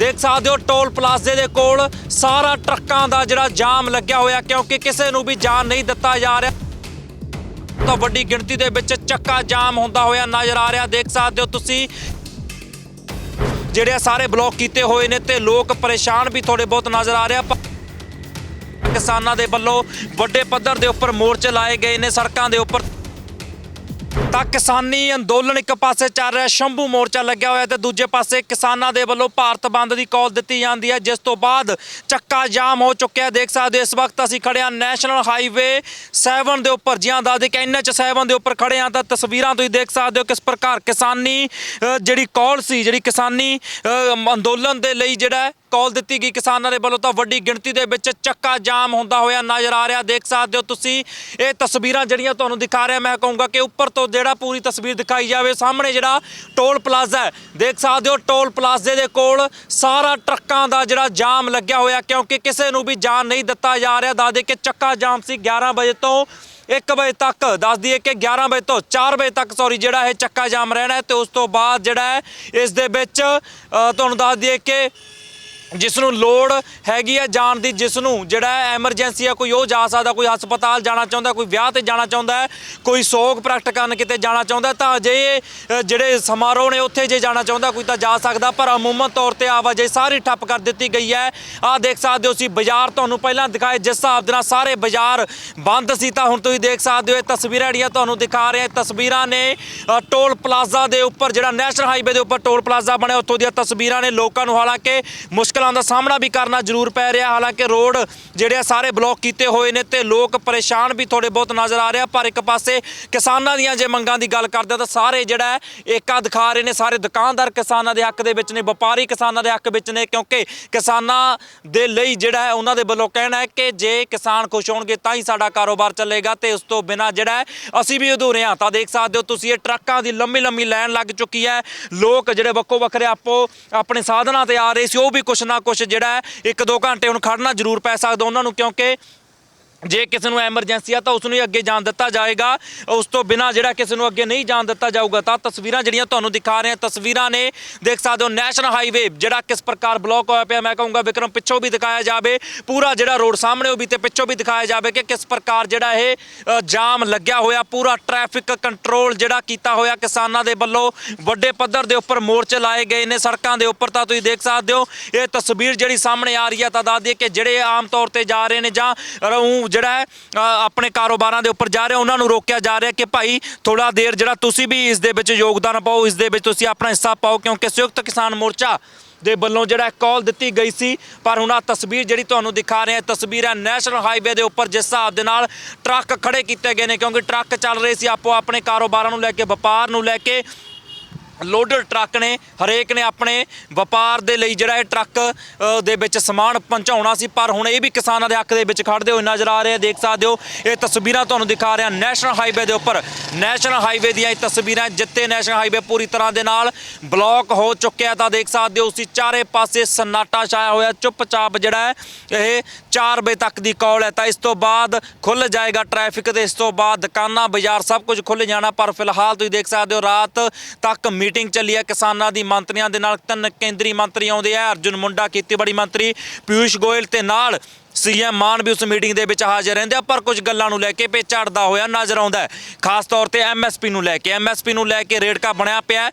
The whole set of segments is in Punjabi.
ਦੇਖ ਸਕਦੇ ਹੋ ਟੋਲ ਪਲਾਜ਼ੇ ਦੇ ਕੋਲ ਸਾਰਾ ਟਰੱਕਾਂ ਦਾ ਜਿਹੜਾ ਜਾਮ ਲੱਗਿਆ ਹੋਇਆ ਕਿਉਂਕਿ ਕਿਸੇ ਨੂੰ ਵੀ ਜਾਣ ਨਹੀਂ ਦਿੱਤਾ ਜਾ ਰਿਹਾ। ਤਾਂ ਵੱਡੀ ਗਿਣਤੀ ਦੇ ਵਿੱਚ ਚੱਕਾ ਜਾਮ ਹੁੰਦਾ ਹੋਇਆ ਨਜ਼ਰ ਆ ਰਿਹਾ। ਦੇਖ ਸਕਦੇ ਹੋ ਤੁਸੀਂ ਜਿਹੜੇ ਆ ਸਾਰੇ ਬਲੌਕ ਕੀਤੇ ਹੋਏ ਨੇ ਤੇ ਲੋਕ ਪਰੇਸ਼ਾਨ ਵੀ ਥੋੜੇ ਬਹੁਤ ਨਜ਼ਰ ਆ ਰਿਹਾ। ਕਿਸਾਨਾਂ ਦੇ ਵੱਲੋਂ ਵੱਡੇ ਪੱਧਰ ਦੇ ਉੱਪਰ ਮੋਰਚੇ ਲਾਏ ਗਏ ਨੇ ਸੜਕਾਂ ਦੇ ਉੱਪਰ। ਤਾਂ ਕਿਸਾਨੀ ਅੰਦੋਲਨ ਇੱਕ ਪਾਸੇ ਚੱਲ ਰਿਹਾ, ਸ਼ੰਭੂ ਮੋਰਚਾ ਲੱਗਿਆ ਹੋਇਆ ਤੇ ਦੂਜੇ ਪਾਸੇ ਕਿਸਾਨਾਂ ਦੇ ਵੱਲੋਂ ਭਾਰਤ ਬੰਦ ਦੀ ਕਾਲ ਦਿੱਤੀ ਜਾਂਦੀ ਹੈ, ਜਿਸ ਤੋਂ ਬਾਅਦ ਚੱਕਾ ਜਾਮ ਹੋ ਚੁੱਕਿਆ ਦੇਖ ਸਕਦੇ ਹੋ, ਇਸ ਵਕਤ ਅਸੀਂ ਖੜੇ ਹਾਂ ਨੈਸ਼ਨਲ ਹਾਈਵੇ 7 ਦੇ ਉੱਪਰ। ਜਿਹਾਂ ਦਾ ਕਿ ਐਨਐਚ 7 ਦੇ ਉੱਪਰ ਖੜੇ ਹਾਂ ਤਾਂ ਤਸਵੀਰਾਂ ਤੁਸੀਂ ਦੇਖ ਸਕਦੇ ਹੋ ਕਿਸ ਪ੍ਰਕਾਰ ਕਿਸਾਨੀ ਜਿਹੜੀ ਕਾਲ ਸੀ, ਜਿਹੜੀ ਕਿਸਾਨੀ ਅੰਦੋਲਨ ਦੇ ਲਈ ਜਿਹੜਾ ਕਾਲ ਦਿੱਤੀ ਗਈ ਕਿਸਾਨਾਂ ਦੇ ਵੱਲੋਂ ਤਾਂ ਵੱਡੀ ਗਿਣਤੀ ਦੇ ਵਿੱਚ ਚੱਕਾ ਜਾਮ ਹੁੰਦਾ ਹੋਇਆ ਨਜ਼ਰ ਆ ਰਿਹਾ। ਦੇਖ ਸਕਦੇ ਹੋ ਤੁਸੀਂ, ਇਹ ਤਸਵੀਰਾਂ ਜਿਹੜੀਆਂ ਤੁਹਾਨੂੰ ਦਿਖਾ ਰਿਹਾ, ਮੈਂ ਕਹੂੰਗਾ ਕਿ ਉੱਪਰ ਤੋਂ ਜਿਹੜਾ ਪੂਰੀ ਤਸਵੀਰ ਦਿਖਾਈ ਜਾਵੇ, ਸਾਹਮਣੇ ਜਿਹੜਾ ਟੋਲ ਪਲਾਜ਼ਾ ਹੈ। ਦੇਖ ਸਕਦੇ ਹੋ, ਟੋਲ ਪਲਾਜ਼ੇ ਦੇ ਕੋਲ ਸਾਰਾ ਟਰੱਕਾਂ ਦਾ ਜਿਹੜਾ ਜਾਮ ਲੱਗਿਆ ਹੋਇਆ, ਕਿਉਂਕਿ ਕਿਸੇ ਨੂੰ ਵੀ ਜਾਣ ਨਹੀਂ ਦਿੱਤਾ ਜਾ ਰਿਹਾ। ਦੱਸ ਦੱਸਦੇ ਕਿ ਚੱਕਾ ਜਾਮ ਸੀ 11 ਵਜੇ ਤੋਂ 1 ਵਜੇ ਤੱਕ, ਦੱਸ ਦਈਏ ਕਿ 11 ਵਜੇ ਤੋਂ 4 ਵਜੇ ਤੱਕ ਸੌਰੀ ਜਿਹੜਾ ਇਹ ਚੱਕਾ ਜਾਮ ਰਹਿਣਾ ਹੈ ਤੇ ਉਸ ਤੋਂ ਬਾਅਦ ਜਿਹੜਾ ਹੈ, ਇਸ ਦੇ ਵਿੱਚ ਤੁਹਾਨੂੰ ਦੱਸ ਦਈਏ ਕਿ ਜਿਸ ਨੂੰ ਲੋੜ ਹੈਗੀ ਹੈ ਜਾਣ ਦੀ ਜਿਸ ਨੂੰ ਜਿਹੜਾ ਐਮਰਜੈਂਸੀ ਆ, ਕੋਈ ਉਹ ਜਾ ਸਕਦਾ, ਕੋਈ ਹਸਪਤਾਲ ਜਾਣਾ ਚਾਹੁੰਦਾ, ਕੋਈ ਵਿਆਹ ਤੇ ਜਾਣਾ ਚਾਹੁੰਦਾ, ਕੋਈ ਸੋਗ ਪ੍ਰਗਟ ਕਰਨ ਕਿਤੇ ਜਾਣਾ ਚਾਹੁੰਦਾ, ਤਾਂ ਅਜੇ ਜਿਹੜੇ ਸਮਾਰੋਹ ਨੇ ਉੱਥੇ ਜੇ ਜਾਣਾ ਚਾਹੁੰਦਾ, ਕੋਈ ਤਾਂ ਜਾ ਸਕਦਾ, ਪਰ ਅਮੂਮਨ ਤੌਰ ਤੇ ਆਵਾਜਾਈ ਸਾਰੀ ਠੱਪ ਕਰ ਦਿੱਤੀ ਗਈ ਹੈ। ਆਹ ਦੇਖ ਸਕਦੇ ਹੋ ਅਸੀਂ ਬਾਜ਼ਾਰ ਤੁਹਾਨੂੰ ਪਹਿਲਾਂ ਦਿਖਾਏ, ਜਿਸ ਹਿਸਾਬ ਦੇ ਨਾਲ ਸਾਰੇ ਬਾਜ਼ਾਰ ਬੰਦ ਸੀ, ਤਾਂ ਹੁਣ ਤੁਸੀਂ ਦੇਖ ਸਕਦੇ ਹੋ, ਇਹ ਤਸਵੀਰਾਂ ਜਿਹੜੀਆਂ ਤੁਹਾਨੂੰ ਦਿਖਾ ਰਹੇ ਤਸਵੀਰਾਂ ਨੇ ਟੋਲ ਪਲਾਜ਼ਾ ਦੇ ਉੱਪਰ, ਜਿਹੜਾ ਨੈਸ਼ਨਲ ਹਾਈਵੇ ਦੇ ਉੱਪਰ ਟੋਲ ਪਲਾਜ਼ਾ ਬਣਿਆ, ਉੱਥੋਂ ਦੀਆਂ ਤਸਵੀਰਾਂ ਨੇ ਲੋਕਾਂ ਨੂੰ ਹਾਲਾਂਕਿ ਮੁਸ਼ਕਲ ਦਾ ਸਾਹਮਣਾ ਵੀ ਕਰਨਾ ਜ਼ਰੂਰ ਪੈ ਰਿਹਾ। ਹਾਲਾਂਕਿ ਰੋਡ ਜਿਹੜੇ ਆ ਸਾਰੇ ਬਲੌਕ ਕੀਤੇ ਹੋਏ ਨੇ ਤੇ ਲੋਕ ਪਰੇਸ਼ਾਨ ਵੀ ਥੋੜੇ ਬਹੁਤ ਨਜ਼ਰ ਆ ਰਿਹਾ ਪਰ ਇੱਕ ਪਾਸੇ ਕਿਸਾਨਾਂ ਦੀਆਂ ਜੇ ਮੰਗਾਂ ਦੀ ਗੱਲ ਕਰਦੇ ਹਾਂ ਤਾਂ ਸਾਰੇ ਜਿਹੜਾ ਏਕਾ ਦਿਖਾ ਰਹੇ ਨੇ। ਸਾਰੇ ਦੁਕਾਨਦਾਰ ਕਿਸਾਨਾਂ ਦੇ ਹੱਕ ਦੇ ਵਿੱਚ ਨੇ, ਵਪਾਰੀ ਕਿਸਾਨਾਂ ਦੇ ਹੱਕ ਵਿੱਚ ਨੇ, ਕਿਉਂਕਿ ਕਿਸਾਨਾਂ ਦੇ ਲਈ ਜਿਹੜਾ ਹੈ ਉਹਨਾਂ ਦੇ ਵੱਲੋਂ ਕਹਿਣਾ ਹੈ ਕਿ ਜੇ ਕਿਸਾਨ ਖੁਸ਼ ਹੋਣਗੇ ਤਾਂ ਹੀ ਸਾਡਾ ਕਾਰੋਬਾਰ ਚੱਲੇਗਾ ਤੇ ਉਸ ਤੋਂ ਬਿਨਾ ਜਿਹੜਾ ਅਸੀਂ ਵੀ ਅਧੂਰੇ ਹਾਂ। ਤਾਂ ਦੇਖ ਸਕਦੇ ਹੋ ਤੁਸੀਂ ਇਹ ਟਰੱਕਾਂ ਦੀ ਲੰਮੀ ਲੰਮੀ ਲਾਈਨ ਲੱਗ ਚੁੱਕੀ ਹੈ। ਲੋਕ ਜਿਹੜੇ ਵੱਖੋ ਵੱਖਰੇ ਆਪੋ ਆਪਣੇ ਸਾਧਨਾਂ ਤੇ ਆ ਰਹੇ ਸੀ, ਉਹ ਵੀ ਕੁਛ ਨਾ ਕੁਛ ਜਿਹੜਾ ਹੈ, ਇੱਕ ਦੋ ਘੰਟੇ ਹੁਣ ਖੜਨਾ ਜ਼ਰੂਰ ਪੈ ਸਕਦਾ ਉਹਨਾਂ ਨੂੰ, ਕਿਉਂਕਿ ਜੇ ਕਿਸੇ ਨੂੰ ਐਮਰਜੈਂਸੀ ਆ ਤਾਂ ਉਸ ਨੂੰ ਹੀ ਅੱਗੇ ਜਾਣ ਦਿੱਤਾ ਜਾਏਗਾ। ਉਸ ਤੋਂ ਬਿਨਾ ਜਿਹੜਾ ਕਿਸੇ ਨੂੰ ਅੱਗੇ ਨਹੀਂ ਜਾਣ ਦਿੱਤਾ ਜਾਊਗਾ, ਤਾਂ ਤਸਵੀਰਾਂ ਜਿਹੜੀਆਂ ਤੁਹਾਨੂੰ ਦਿਖਾ ਰਹੇ ਹਾਂ, ਤਸਵੀਰਾਂ ਨੇ, ਦੇਖ ਸਕਦੇ ਹੋ ਨੈਸ਼ਨਲ ਹਾਈਵੇ ਜਿਹੜਾ ਕਿਸ ਪ੍ਰਕਾਰ ਬਲੌਕ ਹੋਇਆ ਪਿਆ, ਮੈਂ ਕਹੂੰਗਾ ਵਿਕਰਮ, ਪਿੱਛੋਂ ਵੀ ਦਿਖਾਇਆ ਜਾਵੇ, ਪੂਰਾ ਜਿਹੜਾ ਰੋਡ ਸਾਹਮਣੇ ਉਹ ਵੀ ਤੇ ਪਿੱਛੋਂ ਵੀ ਦਿਖਾਇਆ ਜਾਵੇ ਕਿ ਕਿਸ ਪ੍ਰਕਾਰ ਜਿਹੜਾ ਇਹ ਜਾਮ ਲੱਗਿਆ ਹੋਇਆ, ਪੂਰਾ ਟ੍ਰੈਫਿਕ ਕੰਟਰੋਲ ਜਿਹੜਾ ਕੀਤਾ ਹੋਇਆ ਕਿਸਾਨਾਂ ਦੇ ਵੱਲੋਂ। ਵੱਡੇ ਪੱਧਰ ਦੇ ਉੱਪਰ ਮੋਰਚੇ ਲਾਏ ਗਏ ਨੇ ਸੜਕਾਂ ਦੇ ਉੱਪਰ, ਤਾਂ ਤੁਸੀਂ ਦੇਖ ਸਕਦੇ ਹੋ, ਇਹ ਤਸਵੀਰ ਜਿਹੜੀ ਸਾਹਮਣੇ ਆ ਰਹੀ ਹੈ, ਤਾਂ ਦੱਸ ਦਈਏ ਕਿ ਜਿਹੜੇ ਆਮ ਤੌਰ ਤੇ ਜਾ ਰਹੇ ਨੇ ਜਾਂ ਊਂ ਜਿਹੜਾ ਹੈ ਆਪਣੇ ਕਾਰੋਬਾਰਾਂ ਦੇ ਉੱਪਰ ਜਾ ਰਹੇ, ਉਹਨਾਂ ਨੂੰ ਰੋਕਿਆ ਜਾ ਰਿਹਾ ਕਿ ਭਾਈ ਥੋੜਾ ਦੇਰ ਜਿਹੜਾ ਤੁਸੀਂ ਵੀ ਇਸ ਦੇ ਵਿੱਚ ਯੋਗਦਾਨ ਪਾਓ, ਇਸ ਦੇ ਵਿੱਚ ਤੁਸੀਂ ਆਪਣਾ ਹਿੱਸਾ ਪਾਓ, ਕਿਉਂਕਿ ਸੰਯੁਕਤ ਕਿਸਾਨ ਮੋਰਚਾ ਦੇ ਵੱਲੋਂ ਜਿਹੜਾ ਕਾਲ ਦਿੱਤੀ ਗਈ ਸੀ, ਪਰ ਹੁਣ ਆ ਤਸਵੀਰ ਜਿਹੜੀ ਤੁਹਾਨੂੰ ਦਿਖਾ ਰਹੇ ਹਾਂ ਤਸਵੀਰ ਹੈ ਨੈਸ਼ਨਲ ਹਾਈਵੇ ਦੇ ਉੱਪਰ, ਜਿਸ ਹਿਸਾਬ ਦੇ ਨਾਲ ਟਰੱਕ ਖੜੇ ਕੀਤੇ ਗਏ ਨੇ, ਕਿਉਂਕਿ ਟਰੱਕ ਚੱਲ ਰਹੇ ਸੀ ਆਪੋ ਆਪਣੇ ਕਾਰੋਬਾਰਾਂ ਨੂੰ ਲੈ ਕੇ, ਵਪਾਰ ਨੂੰ ਲੈ ਕੇ ਲੋਡਰ ਟਰੱਕ ਨੇ, ਹਰੇਕ ਨੇ ਆਪਣੇ ਵਪਾਰ ਦੇ ਲਈ ਜਿਹੜਾ ਇਹ ਟਰੱਕ ਦੇ ਵਿੱਚ ਸਮਾਨ ਪਹੁੰਚਾਉਣਾ ਸੀ, ਪਰ ਹੁਣ ਇਹ ਵੀ ਕਿਸਾਨਾਂ ਦੇ ਹੱਕ ਦੇ ਵਿੱਚ ਖੜਦੇ ਹੋਏ ਨਜ਼ਰ ਆ ਰਹੇ ਆ, ਦੇਖ ਸਕਦੇ ਹੋ, ਇਹ ਤਸਵੀਰਾਂ ਤੁਹਾਨੂੰ ਦਿਖਾ ਰਿਹਾ ਨੈਸ਼ਨਲ ਹਾਈਵੇ ਦੇ ਉੱਪਰ। ਨੈਸ਼ਨਲ ਹਾਈਵੇ ਦੀਆਂ ਇਹ ਤਸਵੀਰਾਂ ਜਿੱਤੇ ਨੈਸ਼ਨਲ ਹਾਈਵੇ ਪੂਰੀ ਤਰ੍ਹਾਂ ਦੇ ਨਾਲ ਬਲੌਕ ਹੋ ਚੁੱਕਿਆ ਤਾਂ ਦੇਖ ਸਕਦੇ ਹੋ ਤੁਸੀਂ ਚਾਰੇ ਪਾਸੇ ਸਨਾਟਾ ਛਾਇਆ ਹੋਇਆ, ਚੁੱਪਚਾਪ ਜਿਹੜਾ ਹੈ, ਇਹ 4 ਵਜੇ ਤੱਕ ਦੀ ਕਾਲ ਹੈ। ਤਾਂ ਇਸ ਤੋਂ ਬਾਅਦ ਖੁੱਲ ਜਾਏਗਾ ਟ੍ਰੈਫਿਕ ਤੇ, ਇਸ ਤੋਂ ਬਾਅਦ ਦੁਕਾਨਾਂ, ਬਾਜ਼ਾਰ ਸਭ ਕੁਝ ਖੁੱਲ ਜਾਣਾ। ਪਰ ਫਿਲਹਾਲ ਤੁਸੀਂ ਦੇਖ ਸਕਦੇ ਹੋ, ਰਾਤ ਤੱਕ ਮੀਟਿੰਗ ਚੱਲੀ ਹੈ। ਕਿਸਾਨਾਂ ਦੀ ਮੰਤਰੀਆਂ ਦੇ ਨਾਲ ਤਿੰਨ ਕੇਂਦਰੀ ਮੰਤਰੀ ਆਉਂਦੇ ਆ। ਅਰਜੁਨ ਮੁੰਡਾ, ਖੇਤੀਬਾੜੀ ਮੰਤਰੀ ਪਿਊਸ਼ ਗੋਇਲ ਤੇ ਨਾਲ ਸੀਐਮ ਮਾਨ ਵੀ ਉਸ ਮੀਟਿੰਗ ਦੇ ਵਿੱਚ ਹਾਜ਼ਰ ਰਹਿੰਦੇ ਆ, ਪਰ ਕੁਝ ਗੱਲਾਂ ਨੂੰ ਲੈ ਕੇ ਪੇ ਝੜਦਾ ਹੋਇਆ ਨਜ਼ਰ ਆਉਂਦਾ ਖਾਸ ਤੌਰ ਤੇ ਐਮਐਸਪੀ ਨੂੰ ਲੈ ਕੇ। ਐਮਐਸਪੀ ਨੂੰ ਲੈ ਕੇ ਰੇੜਕਾ ਬਣਿਆ ਪਿਆ ਹੈ।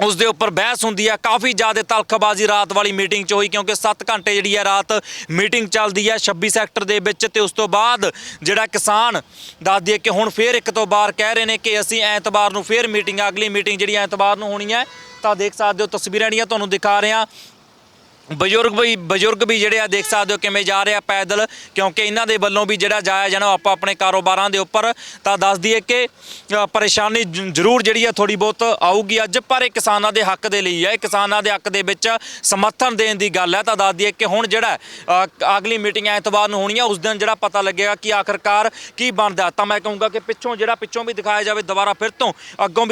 ਉਸ ਦੇ ਉੱਪਰ ਬਹਿਸ ਹੁੰਦੀ ਹੈ। ਕਾਫੀ ਜ਼ਿਆਦਾ ਤਲਖਬਾਜ਼ੀ ਰਾਤ ਵਾਲੀ ਮੀਟਿੰਗ 'ਚ ਹੋਈ, ਕਿਉਂਕਿ 7 ਘੰਟੇ ਜਿਹੜੀ ਹੈ ਰਾਤ ਮੀਟਿੰਗ ਚੱਲਦੀ ਹੈ 26 ਸੈਕਟਰ ਦੇ ਵਿੱਚ ਤੇ ਉਸ ਤੋਂ ਬਾਅਦ ਜਿਹੜਾ ਕਿਸਾਨ ਦੱਸ ਦਈਏ ਕਿ ਹੁਣ ਫੇਰ ਇੱਕ ਤੋਂ ਬਾਰ ਕਹਿ ਰਹੇ ਨੇ ਕਿ ਅਸੀਂ ਐਤਵਾਰ ਨੂੰ ਫੇਰ ਮੀਟਿੰਗ, ਅਗਲੀ ਮੀਟਿੰਗ ਜਿਹੜੀ ਐਤਵਾਰ ਨੂੰ ਹੋਣੀ ਹੈ, ਤਾਂ ਦੇਖ ਸਕਦੇ ਹੋ ਤਸਵੀਰਾਂ ਜਿਹੜੀਆਂ ਤੁਹਾਨੂੰ ਦਿਖਾ ਰਹੇ ਹਾਂ। ਬਜ਼ੁਰਗ ਵੀ ਬਜ਼ੁਰਗ ਵੀ ਜਿਹੜੇ ਆ ਦੇਖ ਸਕਦੇ ਹੋ ਕਿਵੇਂ ਜਾ ਰਹੇ ਆ ਪੈਦਲ ਕਿਉਂਕਿ ਇਹਨਾਂ ਦੇ ਵੱਲੋਂ ਵੀ ਜਿਹੜਾ ਜਾਇਆ ਜਾਣਾ ਉਹ ਆਪਾਂ ਆਪਣੇ ਕਾਰੋਬਾਰਾਂ ਦੇ ਉੱਪਰ ਤਾਂ ਦੱਸ ਦਈਏ ਕਿ ਅ, ਪਰੇਸ਼ਾਨੀ ਜ- ਜ਼ਰੂਰ ਜਿਹੜੀ ਆ ਥੋੜੀ ਬਹੁਤ ਆਊਗੀ ਅੱਜ ਪਰ ਇਹ ਕਿਸਾਨਾਂ ਦੇ ਹੱਕ ਦੇ ਲਈ ਹੈ। ਇਹ ਕਿਸਾਨਾਂ ਦੇ ਹੱਕ ਦੇ ਵਿੱਚ ਸਮਰਥਨ ਦੇਣ ਦੀ ਗੱਲ ਹੈ। ਤਾਂ ਦੱਸ ਦਈਏ ਕਿ ਹੁਣ ਜਿਹੜਾ ਅ, ਅਗਲੀ ਮੀਟਿੰਗ ਐਤਵਾਰ ਨੂੰ ਹੋਣੀ ਆ ਉਸ ਦਿਨ ਜਿਹੜਾ ਪਤਾ ਲੱਗੇਗਾ ਕਿ ਆਖਰਕਾਰ ਕੀ ਬਣਦਾ। ਤਾਂ ਮੈਂ ਕਹੂੰਗਾ ਕਿ ਪਿੱਛੋਂ ਜਿਹੜਾ ਪਿੱਛੋਂ ਵੀ ਦਿਖਾਇਆ ਜਾਵੇ ਦੁਬਾਰਾ ਫਿਰ ਤੋਂ ਅੱਗੋਂ ਵੀ